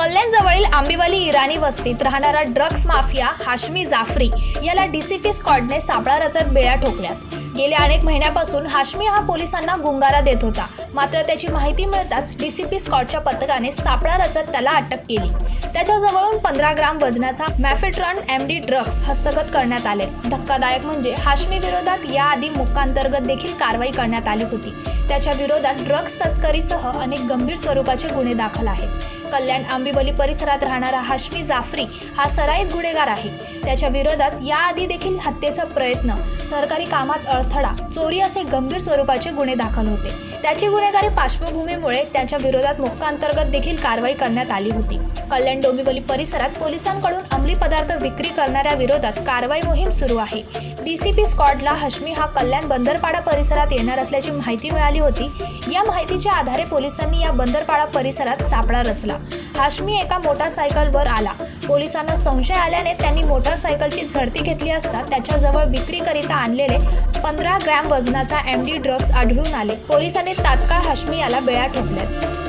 कल्याणजवळील आंबिवली इराणी वस्तीत राहणारा drugs mafia Hashmi Jafri याला डीसीपी स्कॉडने सापळा रचत बेळ्या ठोकल्यात गेल्या अनेक महिन्यापासून हाशमी हा पोलिसांना गुंगारा देत होता. मात्र त्याची माहिती मिळताच डी सी पी स्कॉटच्या पथकाने सापळा रचत त्याला अटक केली. त्याच्याजवळून पंधरा ग्राम वजनाचा मॅफेट्रॉन एम डी ड्रग्ज हस्तगत करण्यात आले. धक्कादायक म्हणजे हाशमी विरोधात याआधी मुक्कांतर्गत देखील कारवाई करण्यात आली होती. त्याच्या विरोधात ड्रग्ज तस्करीसह अनेक गंभीर स्वरूपाचे गुन्हे दाखल आहेत. कल्याण आंबिवली परिसरात राहणारा हाशमी जाफरी हा सराईत गुन्हेगार आहे. त्याच्या विरोधात याआधी देखील हत्येचा प्रयत्न सरकारी कामात अडथळा चोरी असे गंभीर स्वरूपाचे गुन्हे दाखल होते. त्याची गुन्हेगारी पार्श्वभूमीमुळे त्यांच्या विरोधात मोक्कांतर्गत देखील कारवाई करण्यात आली होती. कल्याण डोंबिवली परिसरात पोलिसांकडून अंमली पदार्थ विक्री करणाऱ्या विरोधात कारवाई मोहीम सुरू आहे. डीसीपी स्कॉडला हश्मी हा कल्याण बंदरपाडा परिसरात येणार असल्याची माहिती मिळाली होती. या माहितीच्या आधारे पोलिसांनी या बंदरपाडा परिसरात सापळा रचला. हाशमी एका मोटारसायकलवर आला. पोलिसांना संशय आल्याने त्यांनी मोटारसायकलची झडती घेतली असता त्याच्याजवळ विक्रीकरिता आणलेले पंधरा ग्रॅम वजनाचा एम डी ड्रग्ज आढळून आले. पोलिसांनी तात्काळ हश्मी याला बेळा ठोकल्यात.